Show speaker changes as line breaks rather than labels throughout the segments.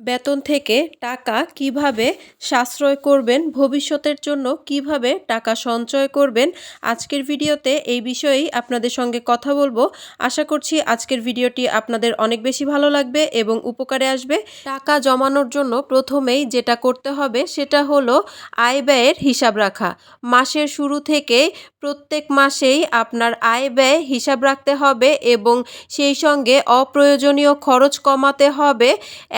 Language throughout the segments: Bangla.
বেতন থেকে টাকা কীভাবে সাশ্রয় করবেন, ভবিষ্যতের জন্য কীভাবে টাকা সঞ্চয় করবেন, আজকের ভিডিওতে এই বিষয়েই আপনাদের সঙ্গে কথা বলব। আশা করছি আজকের ভিডিওটি আপনাদের অনেক বেশি ভালো লাগবে এবং উপকারে আসবে। টাকা জমানোর জন্য প্রথমেই যেটা করতে হবে সেটা হলো আয় ব্যয়ের হিসাব রাখা। মাসের শুরু থেকে প্রত্যেক মাসেই আপনার আয় ব্যয় হিসাব রাখতে হবে এবং সেই সঙ্গে অপ্রয়োজনীয় খরচ কমাতে হবে।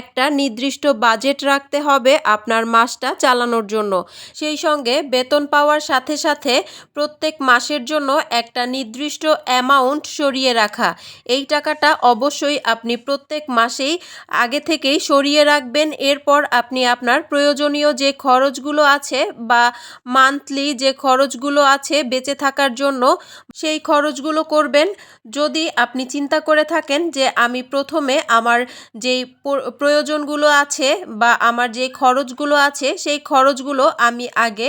একটা নির্দিষ্ট বাজেট রাখতে হবে আপনার মাসটা চালানোর জন্য। সেই সঙ্গে বেতন পাওয়ার সাথে সাথে প্রত্যেক মাসের জন্য একটা নির্দিষ্ট অ্যামাউন্ট সরিয়ে রাখা। এই টাকাটা অবশ্যই আপনি প্রত্যেক মাসেই আগে থেকেই সরিয়ে রাখবেন। এরপর আপনি আপনার প্রয়োজনীয় যে খরচগুলো আছে বা মান্থলি যে খরচগুলো আছে বেঁচে থাকার জন্য সেই খরচগুলো করবেন। যদি আপনি চিন্তা করে থাকেন যে আমি প্রথমে আমার যেই প- প্রয়োজনগুলো আছে বা আমার যে খরচগুলো আছে, সেই খরচগুলো আমি আগে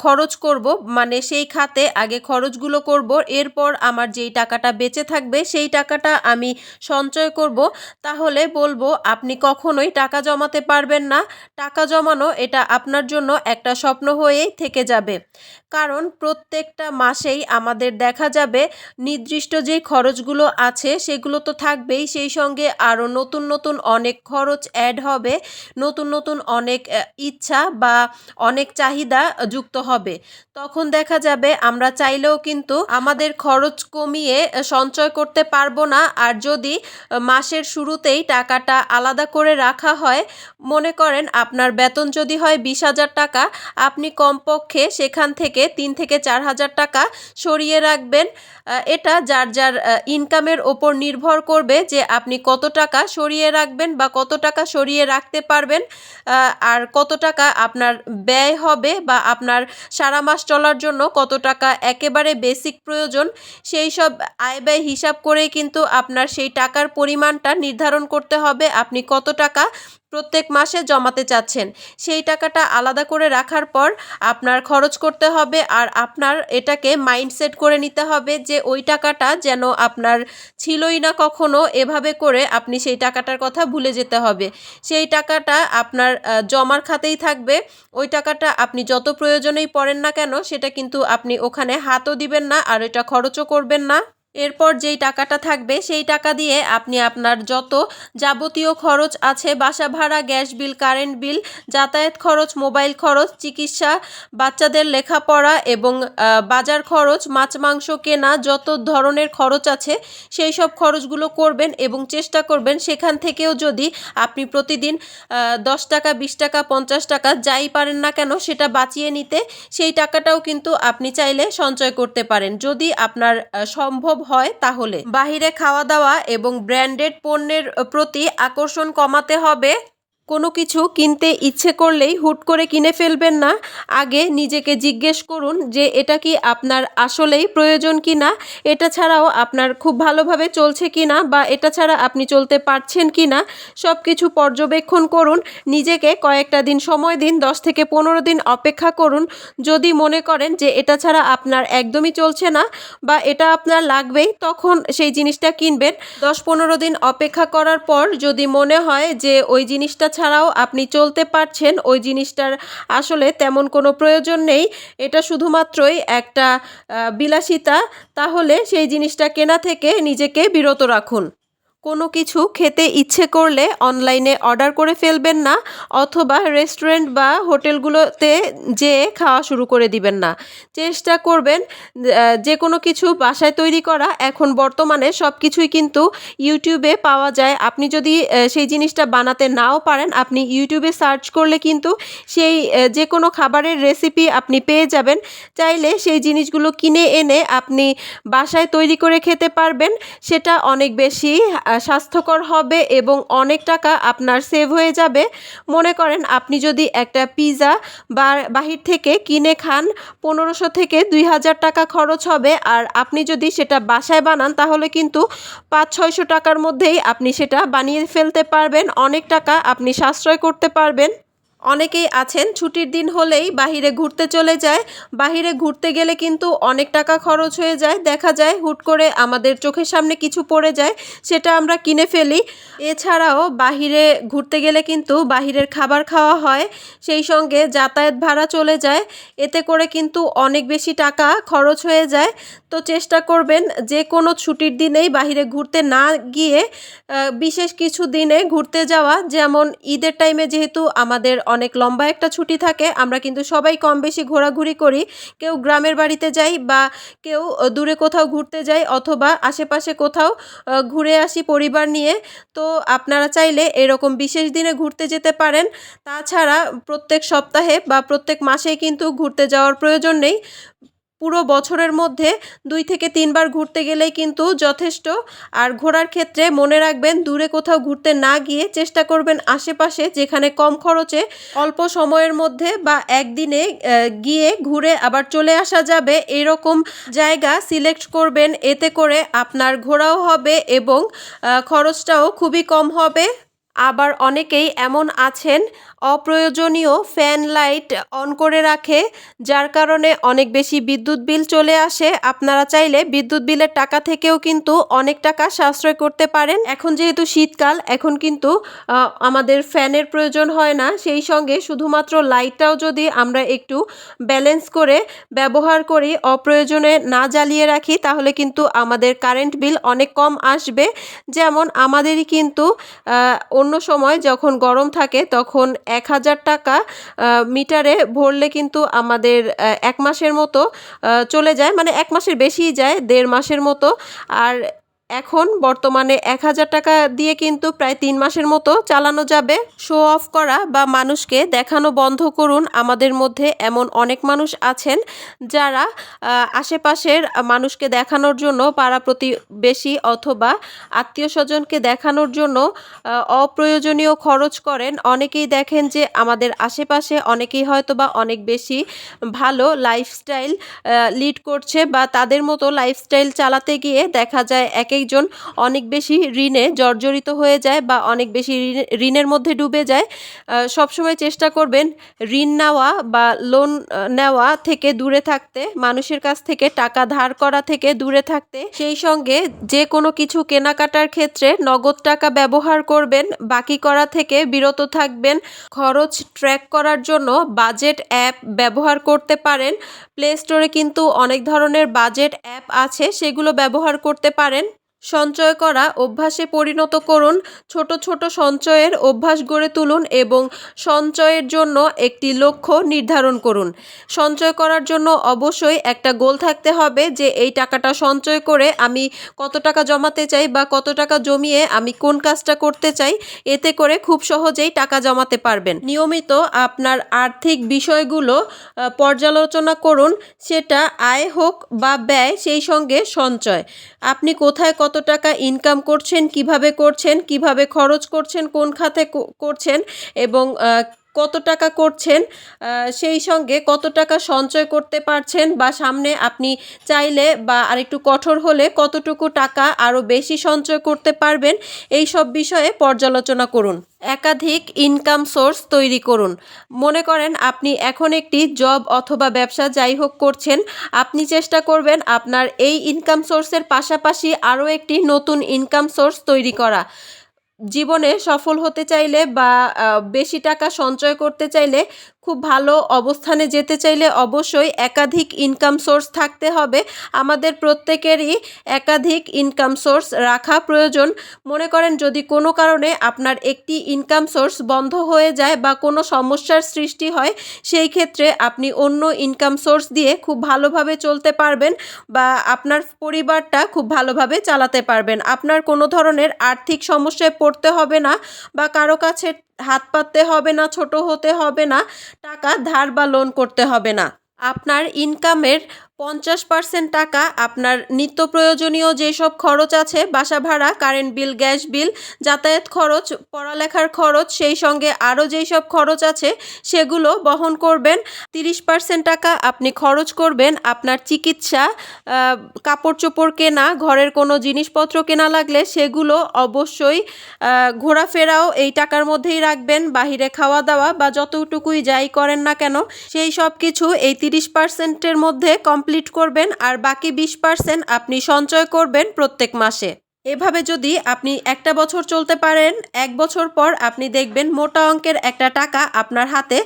খরচ করব। মানে সেই খাতে আগে খরচগুলো করব। এরপর আমার যেই টাকাটা বেঁচে থাকবে, সেই টাকাটা আমি সঞ্চয় করব। তাহলে বলব, আপনি কখনোই টাকা জমাতে পারবেন না। টাকা জমানো এটা আপনার জন্য একটা স্বপ্ন হয়েই থেকে যাবে। কারণ প্রত্যেকটা মাসেই আমাদের দেখা যাবে, নির্দিষ্ট যে খরচগুলো আছে, সেগুলো তো থাকবেই। সেই সঙ্গে আরও নতুন নতুন অনেক খরচ অ্যাড হবে, নতুন নতুন অনেক ইচ্ছা বা অনেক চাহিদা যুক্ত হবে। তখন দেখা যাবে আমরা চাইলেও কিন্তু আমাদের খরচ কমিয়ে সঞ্চয় করতে পারব না। আর যদি মাসের শুরুতেই টাকাটা আলাদা করে রাখা হয়, মনে করেন আপনার বেতন যদি হয় বিশ হাজার টাকা, আপনি কমপক্ষে সেখান থেকে তিন থেকে চার হাজার টাকা সরিয়ে রাখবেন। এটা যার যার ইনকামের ওপর নির্ভর করবে যে আপনি কত টাকা সরিয়ে রাখবেন বা কত টাকা সরিয়ে রাখতে পারবেন আর কত টাকা আপনার ব্যয় হবে বা আপনার সারা মাস চলার জন্য কত টাকা একেবারে বেসিক প্রয়োজন, সেই সব আয় ব্যয় হিসাব করেই কিন্তু আপনার সেই টাকার পরিমাণটা নির্ধারণ করতে হবে। আপনি কত টাকা প্রত্যেক মাসে জমাতে চাচ্ছেন। সেই টাকাটা আলাদা করে রাখার পর আপনার খরচ করতে হবে আর আপনার এটাকে মাইন্ডসেট করে নিতে হবে যে ওই টাকাটা যেন আপনার ছিলই না কখনো এভাবে করে আপনি সেই টাকাটার কথা ভুলে যেতে হবে। সেই টাকাটা আপনার জমার খাতেই থাকবে। ওই টাকাটা আপনি যত প্রয়োজনেই পড়েন না কেন সেটা কিন্তু আপনি ওখানে হাতও দিবেন না আর এটা খরচও করবেন না। এরপর যেই টাকাটা থাকবে, সেই টাকা দিয়ে আপনি আপনার যত যাবতীয় খরচ আছে, বাসা ভাড়া, গ্যাস বিল, কারেন্ট বিল, যাতায়াত খরচ, মোবাইল খরচ, চিকিৎসা, বাচ্চাদের লেখাপড়া এবং বাজার খরচ, মাছ, মাংস কেনা, যত ধরনের খরচ আছে, সেই সব খরচগুলো করবেন এবং চেষ্টা করবেন সেখান থেকেও যদি আপনি প্রতিদিন দশ টাকা, বিশ টাকা, পঞ্চাশ টাকা, যাই পারেন না কেন, সেটা বাঁচিয়ে নিতে, সেই টাকাটাও কিন্তু আপনি চাইলে সঞ্চয় করতে পারেন। যদি আপনার সম্ভব হয় তাহলে। বাহিরে খাওয়া দাওয়া এবং ব্র্যান্ডেড পণ্যের প্রতি আকর্ষণ কমাতে হবে। কোনো কিছু কিনতে ইচ্ছে করলেই হুট করে কিনে ফেলবেন না। আগে নিজেকে জিজ্ঞেস করুন যে, এটা কি আপনার আসলেই প্রয়োজন কি না এটা ছাড়াও আপনার খুব ভালোভাবে চলছে কি না বা এটা ছাড়া আপনি চলতে পারছেন কি না সব কিছু পর্যবেক্ষণ করুন। নিজেকে কয়েকটা দিন সময় দিন, দশ থেকে পনেরো দিন অপেক্ষা করুন। যদি মনে করেন যে, এটা ছাড়া আপনার একদমই চলছে না বা এটা আপনার লাগবেই, তখন সেই জিনিসটা কিনবেন। দশ পনেরো দিন অপেক্ষা করার পর যদি মনে হয় যে, ওই জিনিসটা ছাড়াও আপনি চলতে পারছেন, ওই জিনিসটার আসলে তেমন কোনো প্রয়োজন নেই। এটা শুধুমাত্রই একটা বিলাসিতা। তাহলে সেই জিনিসটা কেনা থেকে নিজেকে বিরত রাখুন। কোনো কিছু খেতে ইচ্ছে করলে অনলাইনে অর্ডার করে ফেলবেন না অথবা রেস্টুরেন্ট বা হোটেলগুলোতে যেয়ে খাওয়া শুরু করে দিবেন না। চেষ্টা করবেন যে কোনো কিছু বাসায় তৈরি করা। এখন বর্তমানে সব কিছুই কিন্তু ইউটিউবে পাওয়া যায়। আপনি যদি সেই জিনিসটা বানাতে নাও পারেন, আপনি ইউটিউবে সার্চ করলে কিন্তু সেই যে কোনো খাবারের রেসিপি আপনি পেয়ে যাবেন। চাইলে সেই জিনিসগুলো কিনে এনে আপনি বাসায় তৈরি করে খেতে পারবেন। সেটা অনেক বেশি স্বাস্থ্যকর হবে এবং অনেক টাকা আপনার সেভ হয়ে যাবে। মনে করেন আপনি যদি একটা পিৎজা বা বাহির থেকে কিনে খান, পনেরোশো থেকে দুই হাজার টাকা খরচ হবে। আর আপনি যদি সেটা বাসায় বানান, তাহলে কিন্তু পাঁচ, ছয়শো টাকার মধ্যেই আপনি সেটা বানিয়ে ফেলতে পারবেন। অনেক টাকা আপনি সাশ্রয় করতে পারবেন। অনেকেই আছেন, ছুটির দিন হলেই বাহিরে ঘুরতে চলে যায়। বাহিরে ঘুরতে গেলে কিন্তু অনেক টাকা খরচ হয়ে যায়। দেখা যায় হুট করে আমাদের চোখের সামনে কিছু পড়ে যায়, সেটা আমরা কিনে ফেলি। এছাড়াও বাহিরে ঘুরতে গেলে কিন্তু বাহিরের খাবার খাওয়া হয়, সেই সঙ্গে যাতায়াত ভাড়া চলে যায়। এতে করে কিন্তু অনেক বেশি টাকা খরচ হয়ে যায়। তো চেষ্টা করবেন যে কোনো ছুটির দিনেই বাহিরে ঘুরতে না গিয়ে বিশেষ কিছু দিনে ঘুরতে যাওয়া। যেমন ঈদের টাইমে যেহেতু আমাদের অনেক লম্বা একটা ছুটি থাকে, আমরা কিন্তু সবাই কম বেশি ঘোরাঘুরি করি। কেউ গ্রামের বাড়িতে যাই বা কেউ দূরে কোথাও ঘুরতে যাই অথবা আশেপাশে কোথাও ঘুরে আসি পরিবার নিয়ে। তো আপনারা চাইলে এরকম বিশেষ দিনে ঘুরতে যেতে পারেন। তাছাড়া প্রত্যেক সপ্তাহে বা প্রত্যেক মাসেই কিন্তু ঘুরতে যাওয়ার প্রয়োজন নেই। পুরো বছরের মধ্যে দুই থেকে তিনবার ঘুরতে গেলেই কিন্তু যথেষ্ট। আর ঘোরার ক্ষেত্রে মনে রাখবেন, দূরে কোথাও ঘুরতে না গিয়ে চেষ্টা করবেন আশেপাশে যেখানে কম খরচে অল্প সময়ের মধ্যে বা একদিনে গিয়ে ঘুরে আবার চলে আসা যাবে। এরকম জায়গা সিলেক্ট করবেন, এতে করে আপনার ঘোরাও হবে এবং খরচটাও খুবই কম হবে। আবার অনেকেই এমন আছেন অপ্রয়োজনীয় ফ্যান লাইট অন করে রাখে, যার কারণে অনেক বেশি বিদ্যুৎ বিল চলে আসে। আপনারা চাইলে বিদ্যুৎ বিলের টাকা থেকেও কিন্তু অনেক টাকা সাশ্রয় করতে পারেন। এখন যেহেতু শীতকাল, এখন কিন্তু আমাদের ফ্যানের প্রয়োজন হয় না। সেই সঙ্গে শুধুমাত্র লাইটটাও যদি আমরা একটু ব্যালেন্স করে ব্যবহার করি, অপ্রয়োজনে না জ্বালিয়ে রাখি, তাহলে কিন্তু আমাদের কারেন্ট বিল অনেক কম আসবে। যেমন আমাদেরই কিন্তু অন্য সময় যখন গরম থাকে, তখন এক হাজার টাকা মিটারে ভরলে কিন্তু আমাদের এক মাসের মতো চলে যায়। মানে এক মাসের বেশিই যায়, দেড় মাসের মতো। আর এখন বর্তমানে এক হাজার টাকা দিয়ে কিন্তু প্রায় তিন মাসের মতো চালানো যাবে। শো অফ করা বা মানুষকে দেখানো বন্ধ করুন। আমাদের মধ্যে এমন অনেক মানুষ আছেন যারা আশেপাশের মানুষকে দেখানোর জন্য পাড়া প্রতিবেশী অথবা আত্মীয় স্বজনকে দেখানোর জন্য অপ্রয়োজনীয় খরচ করেন। অনেকেই দেখেন যে আমাদের আশেপাশে অনেকেই হয়তো বা অনেক বেশি ভালো লাইফস্টাইল লিড করছে বা তাদের মতো লাইফস্টাইল চালাতে গিয়ে দেখা যায় এক একজন অনেক বেশি ঋণে জর্জরিত হয়ে যায় বা অনেক বেশি ঋণের মধ্যে ডুবে যায়। সবসময় চেষ্টা করবেন ঋণ নেওয়া বা লোন নেওয়া থেকে দূরে থাকতে, মানুষের কাছ থেকে টাকা ধার করা থেকে দূরে থাকতে। সেই সঙ্গে যে কোনো কিছু কেনাকাটার ক্ষেত্রে নগদ টাকা ব্যবহার করবেন, বাকি করা থেকে বিরত থাকবেন। খরচ ট্র্যাক করার জন্য বাজেট অ্যাপ ব্যবহার করতে পারেন। প্লে স্টোরে কিন্তু অনেক ধরনের বাজেট অ্যাপ আছে, সেগুলো ব্যবহার করতে পারেন। সঞ্চয় করা অভ্যাসে পরিণত করুন। ছোট ছোট সঞ্চয়ের অভ্যাস গড়ে তুলুন এবং সঞ্চয়ের জন্য একটি লক্ষ্য নির্ধারণ করুন। সঞ্চয় করার জন্য অবশ্যই একটা গোল থাকতে হবে যে, এই টাকাটা সঞ্চয় করে আমি কত টাকা জমাতে চাই বা কত টাকা জমিয়ে আমি কোন কাজটা করতে চাই, এতে করে খুব সহজেই টাকা জমাতে পারবেন। নিয়মিত আপনার আর্থিক বিষয়গুলো পর্যালোচনা করুন। সেটা আয় হোক বা ব্যয়, সেই সঙ্গে সঞ্চয়। আপনি কোথায় কত টাকা ইনকাম করছেন কীভাবে করছেন কীভাবে খরচ করছেন কোন খাতে করছেন এবং কত টাকা করছেন সেই সঙ্গে কত টাকা সঞ্চয় করতে পারছেন বা সামনে আপনি চাইলে বা আরেকটু কঠোর হলে কতটুকু টাকা আরও বেশি সঞ্চয় করতে পারবেন, এই সব বিষয়ে পর্যালোচনা করুন। একাধিক ইনকাম সোর্স তৈরি করুন। মনে করেন আপনি এখন একটি জব অথবা ব্যবসা যাই হোক করছেন, আপনি চেষ্টা করবেন আপনার এই ইনকাম সোর্সের পাশাপাশি আরও একটি নতুন ইনকাম সোর্স তৈরি করা। জীবনে সফল হতে চাইলে বা বেশি টাকা সঞ্চয় করতে চাইলে খুব ভালো অবস্থানে যেতে চাইলে অবশ্যই একাধিক ইনকাম সোর্স থাকতে হবে। আমাদের প্রত্যেকেরই একাধিক ইনকাম সোর্স রাখা প্রয়োজন। মনে করেন যদি কোনো কারণে আপনার একটি ইনকাম সোর্স বন্ধ হয়ে যায় বা কোনো সমস্যার সৃষ্টি হয়, সেই ক্ষেত্রে আপনি অন্য ইনকাম সোর্স দিয়ে খুব ভালোভাবে চলতে পারবেন বা আপনার পরিবারটা খুব ভালোভাবে চালাতে পারবেন। আপনার কোনো ধরনের আর্থিক সমস্যায় পড়তে হবে না বা কারও কাছে হাত পাততে হবে না, ছোট হতে হবে না, টাকা ধার বা লোন করতে হবে না। আপনার ইনকামের পঞ্চাশ পার্সেন্ট টাকা আপনার নিত্য প্রয়োজনীয় যেসব খরচ আছে, বাসা ভাড়া কারেন্ট বিল গ্যাস বিল যাতায়াত খরচ, পড়ালেখার খরচ, সেই সঙ্গে আরও যেই সব খরচ আছে, সেগুলো বহন করবেন। তিরিশ পার্সেন্ট টাকা আপনি খরচ করবেন আপনার চিকিৎসা কাপড় চোপড় কেনা, ঘরের কোনো জিনিসপত্র কেনা লাগলে সেগুলো অবশ্যই ঘোরাফেরাও এই টাকার মধ্যেই রাখবেন। বাহিরে খাওয়া দাওয়া বা যতটুকুই যাই করেন না কেন, সেই সব কিছু এই তিরিশ পার্সেন্টের মধ্যে কমপ্লিট করবেন আর বাকি বিশ পার্সেন্ট আপনি সঞ্চয় করবেন প্রত্যেক মাসে। এভাবে যদি আপনি একটা বছর চলতে পারেন, এক বছর পর আপনি দেখবেন মোটা অঙ্কের একটা টাকা আপনার হাতে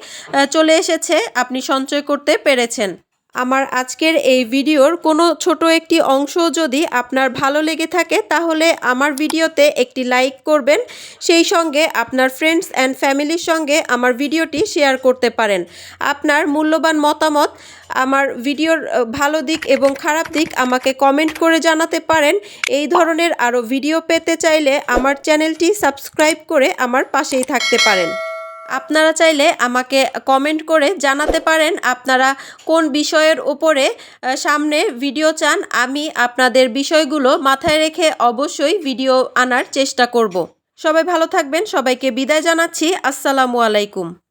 চলে এসেছে, আপনি সঞ্চয় করতে পেরেছেন। আমার আজকের এই ভিডিওর কোনো ছোট একটি অংশ যদি আপনার ভালো লেগে থাকে, তাহলে আমার ভিডিওতে একটি লাইক করবেন। সেই সঙ্গে আপনার ফ্রেন্ডস অ্যান্ড ফ্যামিলির সঙ্গে আমার ভিডিওটি শেয়ার করতে পারেন। আপনার মূল্যবান মতামত, আমার ভিডিওর ভালো দিক এবং খারাপ দিক আমাকে কমেন্ট করে জানাতে পারেন। এই ধরনের আরও ভিডিও পেতে চাইলে আমার চ্যানেলটি সাবস্ক্রাইব করে আমার পাশেই থাকতে পারেন। আপনারা চাইলে আমাকে কমেন্ট করে জানাতে পারেন আপনারা কোন বিষয়ের ওপরে সামনে ভিডিও চান। আমি আপনাদের বিষয়গুলো মাথায় রেখে অবশ্যই ভিডিও আনার চেষ্টা করব। সবাই ভালো থাকবেন। সবাইকে বিদায় জানাচ্ছি। আসসালামু আলাইকুম।